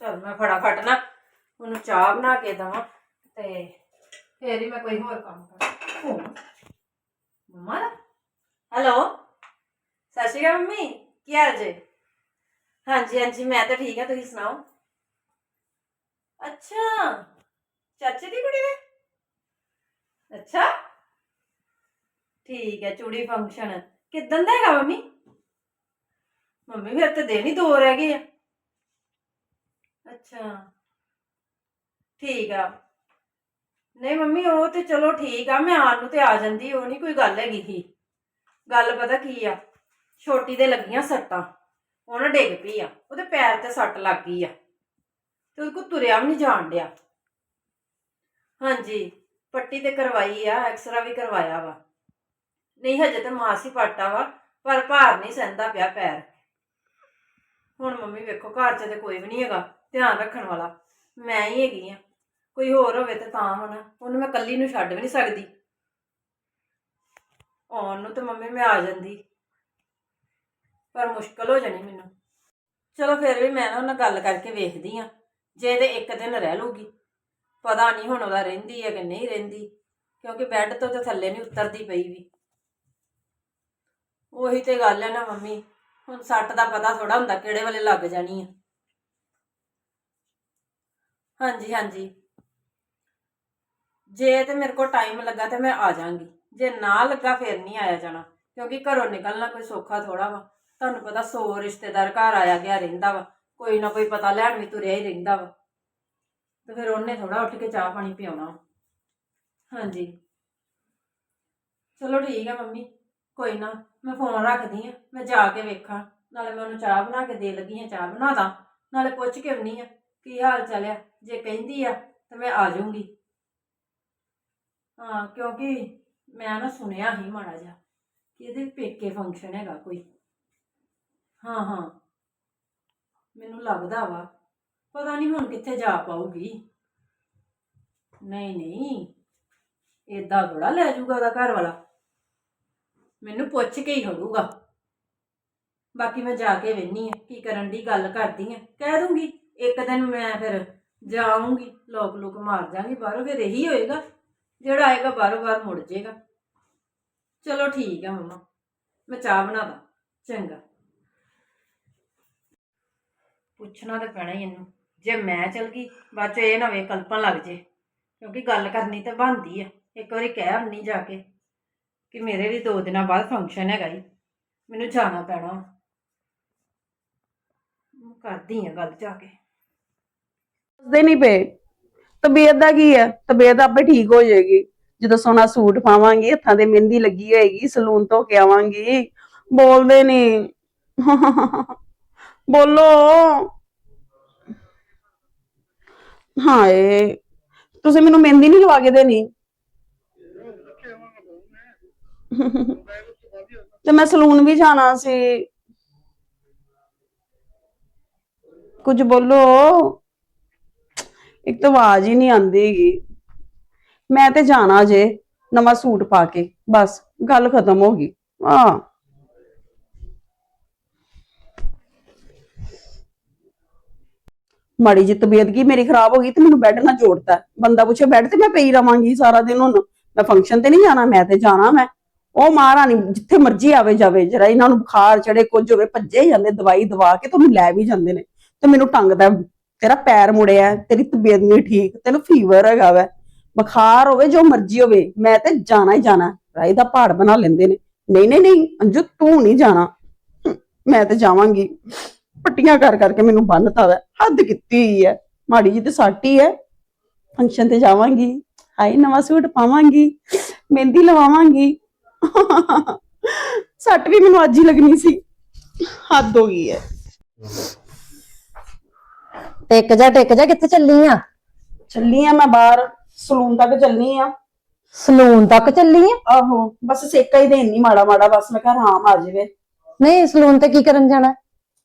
ਚਲ ਮੈਂ ਫਟਾਫਟ ਨਾ ਉਹਨੂੰ ਚਾਹ ਬਣਾ ਕੇ ਦਵਾਂ ਤੇ ਫੇਰ ਹੀ ਮੈਂ ਕੋਈ ਹੋਰ ਕੰਮ ਕਰਾਂ ਫੋਨ। ਹੈਲੋ? ਸਤਿ ਸ਼੍ਰੀ ਅਕਾਲ ਮੰਮੀ, ਕੀ ਹਾਲ ਜੇ? ਹਾਂਜੀ ਹਾਂਜੀ, ਮੈਂ ਤਾਂ ਠੀਕ ਹਾਂ, ਤੁਸੀਂ ਸੁਣਾਓ? ਅੱਛਾ, ਚਾਚੇ ਦੀ ਕੁੜੀ ਦੇ ਅੱਛਾ? ਠੀਕ ਹੈ, ਚੂੜੀ ਫੰਕਸ਼ਨ ਕਿਦਾਂ ਦਾ ਹੈਗਾ ਮੰਮੀ? ਮੰਮੀ, ਫਿਰ ਤੇ ਦਿਨ ਹੀ ਦੋ ਰਹਿ ਗਏ ਆ। ਅੱਛਾ। ਠੀਕ ਆ। ਨਹੀਂ ਮੰਮੀ, ਉਹ ਤੇ ਚਲੋ ਠੀਕ ਆ, ਮੈਂ ਆਉਣ ਨੂੰ ਤੇ ਆ ਜਾਂਦੀ, ਉਹ ਨਹੀਂ ਕੋਈ ਗੱਲ ਹੈਗੀ ਹੀ ਗੱਲ ਪਤਾ ਕੀ ਆ, ਛੋਟੀ ਦੇ ਲੱਗੀਆਂ ਸੱਟਾਂ, ਉਹ ਨਾ ਡਿੱਗ ਪਈ ਆ, ਉਹਦੇ ਪੈਰ ਤੇ ਸੱਟ ਲੱਗ ਗਈ ਆ, ਤੇ ਉਹਦੇ ਕੋਲ ਤੁਰਿਆ ਵੀ ਨਹੀਂ ਜਾਣ ਡਿਆ। ਹਾਂਜੀ, ਪੱਟੀ ਤੇ ਕਰਵਾਈ ਆ, ਐਕਸਰਾ ਵੀ ਕਰਵਾਇਆ ਵਾ। ਨਹੀਂ, ਹਜੇ ਤੇ ਮਾਸੀ ਹੀ ਪਾਟਾ ਵਾ, ਪਰ ਭਾਰ ਨਹੀਂ ਸਹਿੰਦਾ ਪਿਆ ਪੈਰ। ਹੁਣ ਮੰਮੀ ਵੇਖੋ, ਘਰ 'ਚ ਤੇ ਕੋਈ ਵੀ ਨਹੀਂ ਹੈਗਾ। ਧਿਆਨ ਰੱਖਣ ਵਾਲਾ। ਮੈਂ ਹੀ ਹੈਗੀ ਆ। ਕੋਈ ਹੋਰ ਹੋਵੇ ਤੇ ਤਾਂ ਹੁਣ। ਉਹਨੂੰ ਮੈਂ ਇਕੱਲੀ ਨੂੰ ਛੱਡ ਵੀ ਨਹੀਂ ਸਕਦੀ। ਆਉਣ ਨੂੰ ਤਾਂ ਮੰਮੀ ਮੈਂ ਆ ਜਾਂਦੀ। ਪਰ ਮੁਸ਼ਕਲ ਹੋ ਜਾਣੀ ਮੈਨੂੰ। ਚਲੋ ਫਿਰ ਵੀ ਮੈਂ ਨਾ ਉਹਨਾਂ ਗੱਲ ਕਰਕੇ ਵੇਖਦੀ ਆ। ਜੇ ਤੇ ਇੱਕ ਦਿਨ ਰਹਿ ਲੂਗੀ ਪਤਾ ਨਹੀਂ ਹੁਣ ਉਹਦਾ ਰਹਿੰਦੀ ਹੈ ਕਿ ਨਹੀਂ ਰਹਿੰਦੀ। ਕਿਉਂਕਿ ਬੈੱਡ ਤੋਂ ਤਾਂ ਥੱਲੇ ਨਹੀਂ ਉਤਰਦੀ ਪਈ ਵੀ। ਉਹੀ ਤੇ ਗੱਲ ਹੈ ਨਾ ਮੰਮੀ। ਹੁਣ ਸੱਟ ਦਾ ਪਤਾ ਥੋੜਾ ਹੁੰਦਾ ਕਿਹੜੇ ਵੇਲੇ ਲੱਗ ਜਾਣੀ ਆ। ਹਾਂਜੀ ਹਾਂਜੀ। ਜੇ ਤੇ ਮੇਰੇ ਕੋਲ ਟਾਈਮ ਲੱਗਾ ਤੇ ਮੈਂ ਆ ਜਾਾਂਗੀ ਜੇ ਨਾ ਲੱਗਾ ਫਿਰ ਨਹੀਂ ਆਇਆ ਜਾਣਾ, ਕਿਉਂਕਿ ਘਰੋਂ ਨਿਕਲਣਾ ਕੋਈ ਸੌਖਾ ਥੋੜਾ ਵਾ। ਤੁਹਾਨੂੰ ਪਤਾ ਸੌ ਰਿਸ਼ਤੇਦਾਰ ਘਰ ਆਇਆ ਗਿਆ ਰਹਿੰਦਾ ਵਾ। ਕੋਈ ਨਾ ਕੋਈ ਪਤਾ ਲੈਣ ਵੀ ਤੁਰਿਆ ਹੀ ਰਹਿੰਦਾ ਵਾ। ਤੇ ਫਿਰ ਉਹਨੇ ਥੋੜਾ ਉੱਠ ਕੇ ਚਾਹ ਪਾਣੀ ਪਿਆਉਣਾ। ਹਾਂਜੀ। ਚਲੋ ਠੀਕ ਹੈ ਮੰਮੀ, ਕੋਈ ਨਾ, ਮੈਂ ਫੋਨ ਰੱਖਦੀ ਆ, ਮੈਂ ਜਾ ਕੇ ਵੇਖਾਂ। ਨਾਲੇ ਮੈਂ ਉਹਨੂੰ ਚਾਹ ਬਣਾ ਕੇ ਦੇ ਲੱਗੀ ਆ, ਚਾਹ ਬਣਾ ਦਾਂ। ਨਾਲੇ ਪੁੱਛ ਕੇ ਆਉਣੀ ਆ। ਕੀ ਹਾਲ ਚਾਲ ਆ? ਜੇ ਕਹਿੰਦੀ ਆ, ਤਾਂ ਮੈਂ ਆ ਜਾਊਂਗੀ। ਹਾਂ, ਕਿਉਂਕਿ ਮੈਂ ਨਾ ਸੁਣਿਆ ਹੀ ਮਾੜਾ ਜਿਹਾ ਕਿ ਇਹਦੇ ਪੇਕੇ ਫੰਕਸ਼ਨ ਹੈਗਾ ਕੋਈ। ਹਾਂ ਹਾਂ। ਮੈਨੂੰ ਲੱਗਦਾ ਵਾ, ਪਤਾ ਨਹੀਂ ਹੁਣ ਕਿੱਥੇ ਜਾ ਪਾਉਗੀ ਨਹੀਂ ਨਹੀਂ। ਏਦਾਂ ਥੋੜਾ ਲੈ ਜਾਊਗਾ ਉਹਦਾ ਘਰ ਵਾਲਾ ਮੈਨੂੰ ਪੁੱਛ ਕੇ ਹੀ ਖੜੂਗਾ। ਬਾਕੀ ਮੈਂ ਜਾ ਕੇ ਵੇਖਨੀ ਆ, ਕੀ ਕਰਨ ਦੀ ਗੱਲ ਕਰਦੀ ਆ। ਕਹਿ ਦੂੰਗੀ। ਇੱਕ ਦਿਨ ਮੈਂ ਫਿਰ ਜਾਊਂਗੀ, ਲੋਕ ਲੋਕ ਮਾਰ ਜਾਾਂਗੀ ਬਾਹਰੋਂ, ਫਿਰ ਇਹੀ ਹੋਏਗਾ, ਜਿਹੜਾ ਆਏਗਾ ਬਾਹਰੋਂ ਬਾਹਰ ਮੁੜ ਜਾਏਗਾ। ਚਲੋ ਠੀਕ ਆ ਮਮਾ, ਮੈਂ ਚਾਹ ਬਣਾ ਦਾਂ, ਚੰਗਾ। ਪੁੱਛਣਾ ਤਾਂ ਪੈਣਾ ਹੀ ਇਹਨੂੰ, ਜੇ ਮੈਂ ਚਲ ਗਈ, ਬਾਅਦ ਚ ਇਹ ਨਾ ਵੇ ਕਲਪਨ ਲੱਗ ਜੇ, ਕਿਉਂਕਿ ਗੱਲ ਕਰਨੀ ਤਾਂ ਬਣਦੀ ਆ, ਇੱਕ ਵਾਰੀ ਕਹਿ ਆਉਣੀ ਜਾ ਕੇ ਕਿ ਮੇਰੇ ਵੀ ਦੋ ਦਿਨਾਂ ਬਾਅਦ ਫੰਕਸ਼ਨ ਹੈਗਾ ਜੀ, ਮੈਨੂੰ ਜਾਣਾ ਪੈਣਾ ਵਾ। ਕਰਦੀ ਆ ਗੱਲ ਜਾ ਕੇ। ਦੱਸਦੇ ਨਹੀਂ ਪਏ। ਤਬੀਅਤ ਦਾ ਕੀ ਹੈ? ਤਬੀਅਤ ਆਪੇ ਠੀਕ ਹੋ ਜਾਏਗੀ। ਜਦੋਂ ਸੋਨਾ ਸੂਟ ਪਾਵਾਂਗੀ, ਹੱਥਾਂ ਤੇ ਮਹਿੰਦੀ ਲੱਗੀ ਹੋਏਗੀ, ਸਲੂਨ ਤੋਂ ਕੇ ਆਵਾਂਗੀ। ਬੋਲਦੇ ਨਹੀਂ ਬੋਲੋ। ਹਾਏ, ਤੁਸੀਂ ਮੈਨੂੰ ਮਹਿੰਦੀ ਨਹੀਂ ਲਵਾ ਕੇ ਦੇਣੀ। ਤੇ ਮੈਂ ਸਲੂਨ ਵੀ ਜਾਣਾ ਸੀ। ਕੁਝ ਬੋਲੋ। ਇੱਕ ਤਾਂ ਆਵਾਜ਼ ਹੀ ਨਹੀਂ ਆਉਂਦੀ ਹੈਗੀ। ਮੈਂ ਤੇ ਜਾਣਾ ਜੇ, ਨਵਾਂ ਸੂਟ ਪਾ ਕੇ, ਬਸ, ਗੱਲ ਖਤਮ ਹੋ ਗਈ। ਆ ਮਾੜੀ ਜੀ ਤਬੀਅਤ ਕੀ ਮੇਰੀ ਖਰਾਬ ਹੋ ਗਈ ਤੇ ਮੈਨੂੰ ਬੈੱਡ ਨਾਲ ਜੋੜਦਾ ਬੰਦਾ ਪੁੱਛੇ, ਬੈੱਡ ਤੇ ਮੈਂ ਪਈ ਰਵਾਂਗੀ ਸਾਰਾ ਦਿਨ ਹੁਣ? ਮੈਂ ਫੰਕਸ਼ਨ ਤੇ ਨਹੀਂ ਜਾਣਾ? ਮੈਂ ਤੇ ਜਾਣਾ ਮੈਂ? ਉਹ ਮਹਾਰਾਣੀ ਜਿੱਥੇ ਮਰਜ਼ੀ ਆਵੇ, ਜਾਵੇ। ਜਰਾ ਇਹਨਾਂ ਨੂੰ ਬੁਖਾਰ ਚੜੇ ਕੁਝ ਹੋਵੇ, ਭੱਜੇ ਜਾਂਦੇ, ਦਵਾਈ ਦਵਾ ਕੇ ਤੁਹਾਨੂੰ ਲੈ ਵੀ ਜਾਂਦੇ ਨੇ। ਤੇ ਮੈਨੂੰ ਟੰਗਦਾ ਤੇਰਾ ਪੈਰ ਮੁੜਿਆ ਹੈ, ਤੇਰੀ ਤਬੀਅਤ ਨਹੀਂ ਠੀਕ ਤੈਨੂੰ ਫੀਵਰ ਹੈਗਾ ਵੈ। ਬੁਖਾਰ ਹੋਵੇ ਜੋ ਮਰਜ਼ੀ ਹੋਵੇ ਮੈਂ ਤੇ ਜਾਣਾ ਹੀ ਜਾਣਾ ਰਾਈ ਦਾ ਪਹਾੜ ਬਣਾ ਲੈਂਦੇ ਨੇ। ਨਹੀਂ ਨਹੀਂ ਨਹੀਂ ਅੰਜੂ ਤੂੰ ਨਹੀਂ ਜਾਣਾ। ਮੈਂ ਤੇ ਜਾਵਾਂਗੀ। ਪੱਟੀਆਂ ਕਰ ਕਰਕੇ ਮੈਨੂੰ ਬੰਨਤਾ ਵੈ। ਹੱਦ ਕੀਤੀ ਹੋਈ ਹੈ। ਮਾੜੀ ਜੀ ਤੇ ਸਾਟੀ ਹੈ। ਫੰਕਸ਼ਨ ਤੇ ਜਾਵਾਂਗੀ। ਹਾਈ ਨਵਾਂ ਸੂਟ ਪਾਵਾਂਗੀ। ਮਹਿੰਦੀ ਲਵਾਵਾਂਗੀ। ਸੱਟ ਵੀ ਮੈਨੂੰ ਅੱਜ ਹੀ ਲੱਗਣੀ ਸੀ। ਹੱਦ ਹੋ ਗਈ ਹੈ। ਟਿਕ ਜਾ ਟਿਕ ਜਾ ਕਿੱਥੇ ਚੱਲੀ ਆ? ਚੱਲੀ ਆ ਮੈਂ ਬਾਹਰ ਸਲੂਨ ਤੱਕ ਚੱਲਨੀ ਆ। ਸਲੂਨ ਤੱਕ ਚੱਲੀ ਆ? ਆਹੋ ਬਸ ਸੇਕਾ ਹੀ ਦੇਣੀ ਮਾੜਾ ਮਾੜਾ ਬਸ ਮੈਂ ਕਿਹਾ ਆਰਾਮ ਆ ਜਾਵੇ। ਨਹੀਂ ਸਲੂਨ ਤੇ ਕੀ ਕਰਨ ਜਾਣਾ?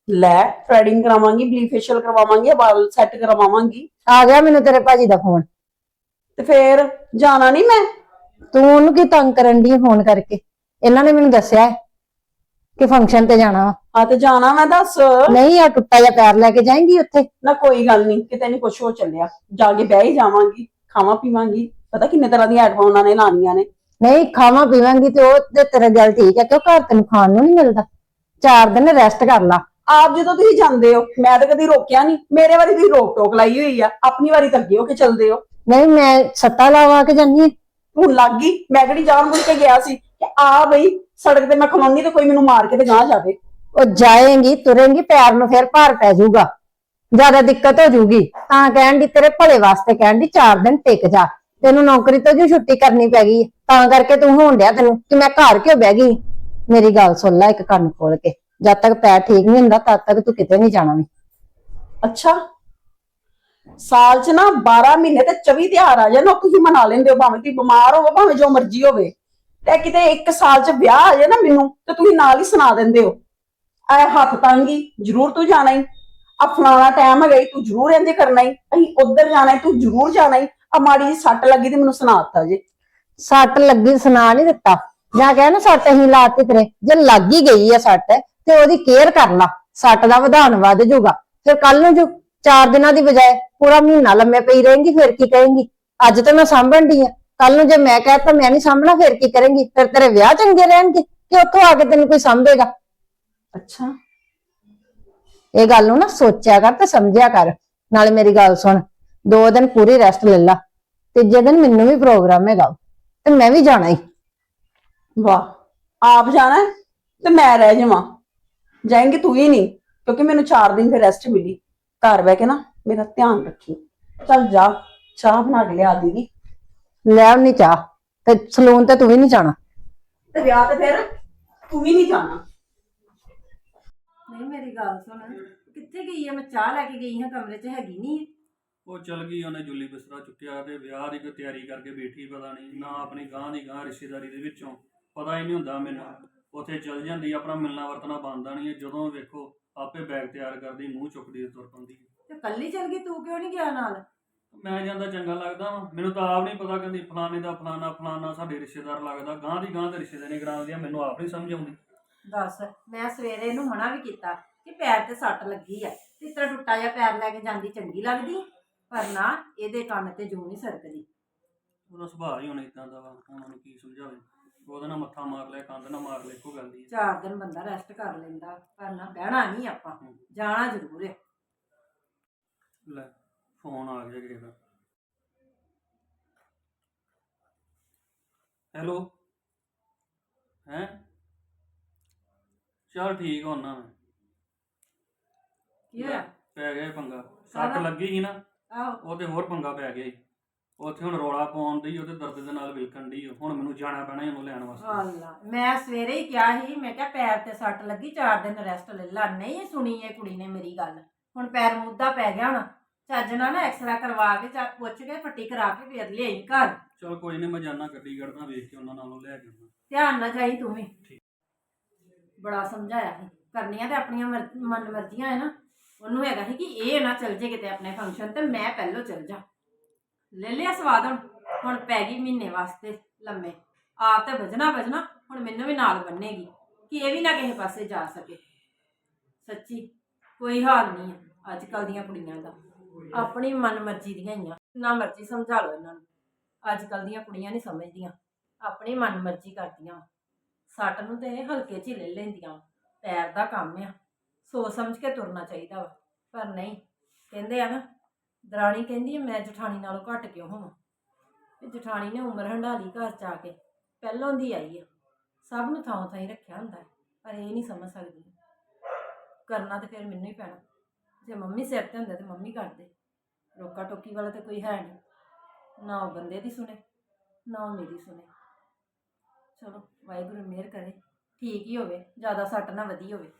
ਲੈ ਥ੍ਰੈਡਿੰਗ ਕਰਾਵਾਂਗੀ ਬਲੀ ਫੇਸ਼ੀਅਲ ਕਰਵਾਵਾਂਗੀ ਵਾਲ ਸੈੱਟ ਕਰਵਾਵਾਂਗੀ। ਆ ਗਿਆ ਮੈਨੂੰ ਤੇਰੇ ਭਾਜੀ ਦਾ ਫੋਨ ਤੇ ਫੇਰ ਜਾਣਾ ਨਹੀਂ ਮੈਂ? ਤੂੰ ਉਹਨੂੰ ਕੀ ਤੰਗ ਕਰਨ ਦੀ ਫੋਨ ਕਰਕੇ? ਇਹਨਾਂ ਨੇ ਮੈਨੂੰ ਦੱਸਿਆ ਹੈ। ਕਿ ਫੰਕਸ਼ਨ ਤੇ ਜਾਣਾ ਵਾ? ਆ ਤੇ ਜਾਣਾ ਮੈਂ ਦੱਸ। ਨਹੀਂ ਆ ਟੁੱਟਾ ਜਿਹਾ ਪੈਰ ਲੈ ਕੇ ਜਾਏਂਗੀ ਉੱਥੇ। ਨਾ ਕੋਈ ਗੱਲ ਨਹੀਂ ਕਿਤੇ ਨਹੀਂ ਕੁਛ ਹੋ ਚੱਲਿਆ। ਜਾ ਕੇ ਬਹਿ ਹੀ ਜਾਵਾਂਗੀ ਖਾਵਾਂ ਪੀਵਾਂਗੀ। ਪਤਾ ਕਿੰਨੇ ਤਰ੍ਹਾਂ ਦੀਆਂ ਐਟਮਾਂ ਉਹਨਾਂ ਨੇ ਲਾਣੀਆਂ ਨੇ। ਨਹੀਂ ਖਾਵਾਂ ਪੀਵਾਂਗੀ ਤੇ ਉਹ ਤੇ ਤੇਰਾ ਗੱਲ ਠੀਕ ਹੈ ਕਿਉਂ ਘਰ ਤੈਨੂੰ ਖਾਣ ਨੂੰ ਨਹੀਂ ਮਿਲਦਾ। ਚਾਰ ਦਿਨ ਰੈਸਟ ਕਰ ਲਾ। ਆਪ ਜਦੋਂ ਤੁਸੀਂ ਜਾਂਦੇ ਹੋ ਮੈਂ ਤਾਂ ਕਦੀ ਰੋਕਿਆ ਨਹੀਂ ਮੇਰੇ ਵਾਰੀ ਤੁਸੀਂ ਰੋਕ ਟੋਕ ਲਾਈ ਹੋਈ ਆ। ਆਪਣੀ ਵਾਰੀ ਤਾਂ ਅੱਗੇ ਹੋ ਕੇ ਚੱਲਦੇ ਹੋ। ਨਹੀਂ ਮੈਂ ਸੱਟਾ ਲਾਵਾ ਕੇ ਜਾਨੀ ਆਂ। ਹੁਣ ਲੱਗ ਗਈ। ਮੈਂ ਕਿਹੜੀ ਜਾਣ ਬੁੱਝ ਕੇ ਗਿਆ ਸੀ? ਕਿ ਆ ਬਈ ਸੜਕ ਤੇ ਮੈਂ ਖਲੋਨੀ ਤੇ ਕੋਈ ਮੈਨੂੰ ਮਾਰ ਕੇ ਤੇ ਗਾਂ ਜਾਵੇ। ਉਹ ਜਾਏਂਗੀ ਤੁਰੇਂਗੀ ਪੈਰ ਨੂੰ ਫੇਰ ਭਾਰ ਪੈ ਜਾਊਗਾ। ਜ਼ਿਆਦਾ ਦਿੱਕਤ ਹੋ ਜਾਊਗੀ। ਤਾਂ ਕਹਿਣ ਦੀ ਤੇਰੇ ਭਲੇ ਵਾਸਤੇ ਕਹਿਣ ਦੀ ਚਾਰ ਦਿਨ ਟਿਕ ਜਾ। ਤੈਨੂੰ ਨੌਕਰੀ ਤੋਂ ਜੋ ਛੁੱਟੀ ਕਰਨੀ ਪੈ ਗਈ। ਤਾਂ ਕਰਕੇ ਤੂੰ ਹੋਣ ਡਿਆ ਤੈਨੂੰ ਕਿ ਮੈਂ ਘਰ ਕਿਉਂ ਬਹਿ ਗਈ? ਮੇਰੀ ਗੱਲ ਸੁਣ ਲੈ ਇੱਕ ਕੰਨ ਖੋਲ ਕੇ। ਜਦ ਤੱਕ ਪੈਰ ਠੀਕ ਨਹੀਂ ਹੁੰਦਾ ਤਦ ਤੱਕ ਤੂੰ ਕਿਤੇ ਨਹੀਂ ਜਾਣਾ ਵੀ। ਅੱਛਾ। ਸਾਲ ਚ ਨਾ 12 ਮਹੀਨੇ ਤੇ 24 ਤਿਉਹਾਰ ਆ ਜਾਣ ਉਹ ਤੁਸੀਂ ਮਨਾ ਲੈਂਦੇ ਹੋ ਭਾਵੇਂ ਤੁਸੀਂ ਬਿਮਾਰ ਹੋਵੋ ਭਾਵੇਂ ਜੋ ਮਰਜ਼ੀ ਹੋਵੇ। ਤੇ ਕਿਤੇ ਇੱਕ ਸਾਲ ਚ ਵਿਆਹ ਆ ਜਾਏ ਨਾ ਮੈਨੂੰ ਤੇ ਤੁਸੀਂ ਨਾਲ ਹੀ ਸੁਣਾ ਦਿੰਦੇ ਹੋ। ਐ ਹੱਥ ਤੰਗੀ ਜ਼ਰੂਰ ਤੂੰ ਜਾਣਾ ਹੀ ਆ ਫਲਾਣਾ ਟਾਈਮ ਹੈਗਾ ਈ, ਤੂੰ ਜ਼ਰੂਰ ਇੰਝ ਕਰਨਾ ਹੀ ਅਸੀਂ ਉੱਧਰ ਜਾਣਾ ਈ, ਤੂੰ ਜ਼ਰੂਰ ਜਾਣਾ ਹੀ ਆ ਮਾੜੀ ਜੀ ਸੱਟ ਲੱਗੀ ਤੇ ਮੈਨੂੰ ਸੁਣਾ ਦਿੱਤਾ ਜੇ। ਸੱਟ ਲੱਗੀ ਸੁਣਾ ਨਹੀਂ ਦਿੱਤਾ। ਜਾਂ ਕਹਿ ਨਾ ਸੱਟ ਹੀ ਲਾਤੀ ਤੇਰੇ। ਜੇ ਲੱਗ ਹੀ ਗਈ ਆ ਸੱਟ ਤੇ ਉਹਦੀ ਕੇਅਰ ਕਰ ਲਾ ਸੱਟ ਦਾ ਵਧਾਨ ਵੱਧ ਜਾਊਗਾ। ਫਿਰ ਕੱਲ ਨੂੰ ਜੋ ਚਾਰ ਦਿਨਾਂ ਦੀ ਬਜਾਏ ਪੂਰਾ ਮਹੀਨਾ ਲੰਮੇ ਪਈ ਰਹੇਂਗੀ ਫਿਰ ਕੀ ਕਹੇਂਗੀ? ਅੱਜ ਤੇ ਮੈਂ ਸਾਂਭਣ ਦੀ ਆ। ਕੱਲ ਨੂੰ ਜੇ ਮੈਂ ਕਹਤਾ ਮੈਂ ਨਹੀਂ ਸਾਂਭਣਾ ਫਿਰ ਕੀ ਕਰੇਂਗੀ? ਫਿਰ ਤੇਰੇ ਵਿਆਹ ਚੰਗੇ ਰਹਿਣਗੇ ਕਿ ਉੱਥੋਂ ਆ ਕੇ ਤੈਨੂੰ ਕੋਈ ਸਾਂਭੇਗਾ? ਅੱਛਾ। ਇਹ ਗੱਲ ਨੂੰ ਨਾ ਸੋਚਿਆ ਕਰ ਤੇ ਸਮਝਿਆ ਕਰ। ਨਾਲੇ ਮੇਰੀ ਗੱਲ ਸੁਣ ਦੋ ਦਿਨ ਪੂਰੀ ਰੈਸਟ ਲੈ ਲਾ। ਤੀਜੇ ਦਿਨ ਮੈਨੂੰ ਵੀ ਪ੍ਰੋਗਰਾਮ ਹੈਗਾ ਤੇ ਮੈਂ ਵੀ ਜਾਣਾ ਹੀ ਵਾਹ ਆਪ ਜਾਣਾ ਹੈ ਤੇ ਮੈਂ ਰਹਿ ਜਾਵਾਂ। ਜਾਏਂਗੇ ਤੂੰ ਹੀ ਨਹੀਂ ਕਿਉਂਕਿ ਮੈਨੂੰ 4 ਦਿਨ ਫਿਰ ਰੈਸਟ ਮਿਲੀ। ਘਰ ਬਹਿ ਕੇ ਨਾ ਮੇਰਾ ਧਿਆਨ ਰੱਖੀ। ਚੱਲ ਜਾ ਚਾਹ ਬਣਾ ਕੇ ਲਿਆ ਦੀਦੀ। ਲੈ ਆਉਣੀ ਚਾਹ ਤੇ ਸਲੂਨ ਤੇ ਤੂੰ ਵੀ ਨਹੀਂ ਜਾਣਾ। ਤੇ ਵਿਆਹ ਤੇ ਫਿਰ ਤੂੰ ਵੀ ਨਹੀਂ ਜਾਣਾ। ਨਹੀਂ ਮੇਰੀ ਗੱਲ ਸੁਣ। ਕਿੱਥੇ ਗਈ ਆ? ਮੈਂ ਚਾਹ ਲੈ ਕੇ ਗਈ ਹਾਂ ਕਮਰੇ 'ਚ ਹੈਗੀ ਨਹੀਂ ਉਹ ਚਲ ਗਈ ਉਹਨੇ ਜੁਲੀ ਬਿਸਤਰਾ ਚੁੱਕਿਆ ਤੇ ਵਿਆਹ ਦੀ ਕੋਈ ਤਿਆਰੀ ਕਰਕੇ ਬੈਠੀ ਪਤਾ ਨਹੀਂ ਨਾ ਆਪਣੀ ਗਾਂ ਦੀ ਗਾਂ ਰਿਸ਼ਤੇਦਾਰੀ ਦੇ ਵਿੱਚੋਂ। ਪਤਾ ਹੀ ਨਹੀਂ ਹੁੰਦਾ ਮੈਨੂੰ। ਉੱਥੇ ਚਲ ਜਾਂਦੀ ਆਪਣਾ ਮਿਲਣਾ ਵਰਤਣਾ ਬੰਦਾ ਨਹੀਂ ਜਦੋਂ ਵੇਖੋ ਆਪੇ ਬੈਗ ਤਿਆਰ ਕਰਦੀ ਮੂੰਹ ਚੁੱਕਦੀ ਤੇ ਤੁਰ ਪੈਂਦੀ। ਤੇ ਕੱਲੀ ਚਲ ਗਈ? ਤੂੰ ਕਿਉਂ ਨਹੀਂ ਗਿਆ ਨਾਲ? ਮੈਂ ਜਾਂਦਾ ਚੰਗਾ ਲੱਗਦਾ ਵਾਂ। ਮੈਨੂੰ ਤਾਂ ਆਪ ਨਹੀਂ ਪਤਾ ਕਹਿੰਦੀ ਫਲਾਣੇ ਦਾ ਫਲਾਣਾ ਫਲਾਣਾ ਸਾਡੇ ਰਿਸ਼ਤੇਦਾਰ ਲੱਗਦਾ। ਗਾਂ ਦੀ ਗਾਂ ਦੇ ਰਿਸ਼ਤੇਦਾਰੀ ਕਰਾਉਂਦੀ ਆ ਮੈਨੂੰ ਆਪ ਨਹੀਂ ਸਮਝ ਆਉਂਦੀ। ਦੱਸ ਮੈਂ ਸਵੇਰੇ ਇਹਨੂੰ ਮਨਾ ਵੀ ਕੀਤਾ ਕਿ ਪੈਰ ਤੇ ਸੱਟ ਲੱਗੀ ਆ। ਤੇ ਤੇਰਾ ਟੁੱਟਾ ਜਿਹਾ ਪੈਰ ਲੈ ਕੇ ਜਾਂਦੀ ਚੰਗੀ ਲੱਗਦੀ ਪਰ ਨਾ ਇਹਦੇ ਕੰਨ ਤੇ ਜੂ ਨਹੀਂ ਸਰਕਦੀ। ਉਹਦਾ ਸੁਭਾਅ ਹੀ ਹੁਣ ਇਦਾਂ ਦਾ ਵਾ ਉਹਨਾਂ ਨੂੰ ਕੀ ਸਮਝਾਵੇ ਉਹਦਾ ਨਾਲ ਮੱਥਾ ਮਾਰ ਲਿਆ ਕੰਧ ਨਾਲ ਮਾਰ ਲਿਆ ਇੱਕੋ ਗੱਲ ਦੀ। ਚਾਰ ਦਿਨ ਬੰਦਾ ਰੈਸਟ ਕਰ ਲੈਂਦਾ ਪਰ ਨਾ ਬਹਿਣਾ ਨਹੀਂ ਆਪਾਂ। ਜਾਣਾ ਜ਼ਰੂਰ ਹੈ ਲੈ। ਫੋਨ ਆ ਗਿਆ ਕਿਸੇ ਦਾ। ਹੈਲੋ? ਹੈ? ਚਲ ਠੀਕ ਹੋਣਾ ਮੈਂ ਕੀ ਹੋਇਆ? ਪੈ ਗਿਆ ਇਹ ਪੰਗਾ। ਸੱਟ? ਲੱਗੀ ਸੀ ਨਾ। ਆਹੋ। ਉਹ ਤੇ ਹੋਰ ਪੰਗਾ ਪੈ ਗਿਆ। ਉੱਥੇ ਹੁਣ ਰੌਲਾ ਪਾਉਣ ਦੀ ਉਹਦੇ ਦਰਦ ਦੇ ਨਾਲ ਵਿਲਕਣ ਦੀ ਹੁਣ ਮੈਨੂੰ ਜਾਣਾ ਪੈਣਾ ਉਹਨੂੰ ਲੈਣ ਵਾਸਤੇ। ਅੱਲਾ ਮੈਂ ਸਵੇਰੇ ਹੀ ਕਿਹਾ ਸੀ ਮੈਂ ਕਿਹਾ ਪੈਰ ਤੇ ਸੱਟ ਲੱਗੀ ਚਾਰ ਦਿਨ ਰੈਸਟ ਲੈ ਲਾ। ਨਹੀਂ ਸੁਣੀ ਇਹ ਕੁੜੀ ਨੇ ਮੇਰੀ ਗੱਲ। ਹੁਣ ਪੈਰ ਮੁੱਦਾ ਪੈ ਗਿਆ ਹੁਣ। ਚੱਜ ਨਾਲ ਨਾ ਐਕਸਰਾ ਕਰਵਾ ਕੇ ਚਾ ਪੁੱਛ ਕੇ ਪੱਟੀ ਕਰਾ ਕੇ ਫੇਰ ਲਿਆਈ ਘਰ। ਚਲ ਕੋਈ ਨਹੀਂ ਮੈਂ ਜਾਣਾ ਗੱਡੀ ਕੱਢਦਾ ਵੇਖ ਕੇ ਉਹਨਾਂ ਨਾਲੋਂ ਲੈ ਕੇ ਆਉਣਾ ਧਿਆਨ ਨਾਲ ਜਾਈ ਤੂੰ ਵੀ। ਬੜਾ ਸਮਝਾਇਆ ਸੀ। ਕਰਨੀਆਂ ਤੇ ਆਪਣੀਆਂ ਮਰ- ਮਨ ਮਰਜ਼ੀਆਂ ਹੈ ਨਾ। ਉਹਨੂੰ ਹੈਗਾ ਸੀ ਕਿ ਇਹ ਨਾ ਚੱਲ ਜੇ ਕਿਤੇ ਆਪਣੇ ਫੰਕਸ਼ਨ ਤੇ ਮੈਂ ਪਹਿਲੋਂ ਚੱਲ ਜਾ। ਲੈ ਲਿਆ ਸਵਾਦ ਹੁਣ। ਹੁਣ ਪੈ ਗਈ ਮਹੀਨੇ ਵਾਸਤੇ ਲੰਮੇ। ਆਪ ਤੇ ਵਜਣਾ ਵਜਣਾ ਹੁਣ ਮੈਨੂੰ ਵੀ ਨਾਲ ਬੰਨੇਗੀ। ਕਿ ਇਹ ਵੀ ਨਾ ਕਿਸੇ ਪਾਸੇ ਜਾ ਸਕੇ। ਸੱਚੀ ਕੋਈ ਹਾਲ ਨਹੀਂ ਹੈ ਅੱਜ ਕੱਲ ਦੀਆਂ ਕੁੜੀਆਂ ਦਾ। ਆਪਣੀ ਮਨ ਮਰਜ਼ੀ ਦੀਆਂ ਹੀ ਆ। ਨਾ ਮਰਜ਼ੀ ਸਮਝਾ ਲਓ ਇਹਨਾਂ ਨੂੰ। ਅੱਜ ਕੱਲ ਦੀਆਂ ਕੁੜੀਆਂ ਨਹੀਂ ਸਮਝਦੀਆਂ। ਆਪਣੀ ਮਨ ਮਰਜ਼ੀ ਕਰਦੀਆਂ ਵਾਂ। ਸੱਟ ਨੂੰ ਤੇ ਇਹ ਹਲਕੇ 'ਚ ਹੀ ਲੈ ਲੈਂਦੀਆਂ ਵਾਂ। ਪੈਰ ਦਾ ਕੰਮ ਆ। ਸੋਚ ਸਮਝ ਕੇ ਤੁਰਨਾ ਚਾਹੀਦਾ ਵਾ। ਪਰ ਨਹੀਂ। ਕਹਿੰਦੇ ਆ ਨਾ ਦਰਾਣੀ ਕਹਿੰਦੀ ਹੈ, ਮੈਂ ਜਠਾਣੀ ਨਾਲੋਂ ਘੱਟ ਕਿਉਂ ਹੋਵਾਂ? ਤੇ ਜਠਾਣੀ ਨੇ ਉਮਰ ਹੰਡਾਲੀ ਘਰ ਚ ਆ ਕੇ। ਪਹਿਲੋਂ ਦੀ ਆਈ ਆ। ਸਭ ਨੂੰ ਥਾਂ ਥਾਂ ਹੀ ਰੱਖਿਆ ਹੁੰਦਾ ਹੈ, ਪਰ ਇਹ ਨਹੀਂ ਸਮਝ ਸਕਦੀ। ਕਰਨਾ ਤੇ ਫਿਰ ਮੈਨੂੰ ਹੀ ਪੈਣਾ। ਜੇ ਮੰਮੀ ਸਿਰ ਤੇ ਹੁੰਦੇ ਤੇ ਮੰਮੀ ਕਰਦੇ। ਰੋਕਾ ਟੋਕੀ ਵਾਲਾ ਤੇ ਕੋਈ ਹੈ ਨਹੀਂ। ਨਾ ਉਹ ਬੰਦੇ ਦੀ ਸੁਣੇ, ਨਾ ਉਹ ਮੇਰੀ ਸੁਣੇ। ਚਲੋ, ਵਾਹਿਗੁਰੂ ਮਿਹਰ ਕਰੇ। ਠੀਕ ਹੀ ਹੋਵੇ, ਜ਼ਿਆਦਾ ਸੱਟ ਨਾ ਵਧੀ ਹੋਵੇ।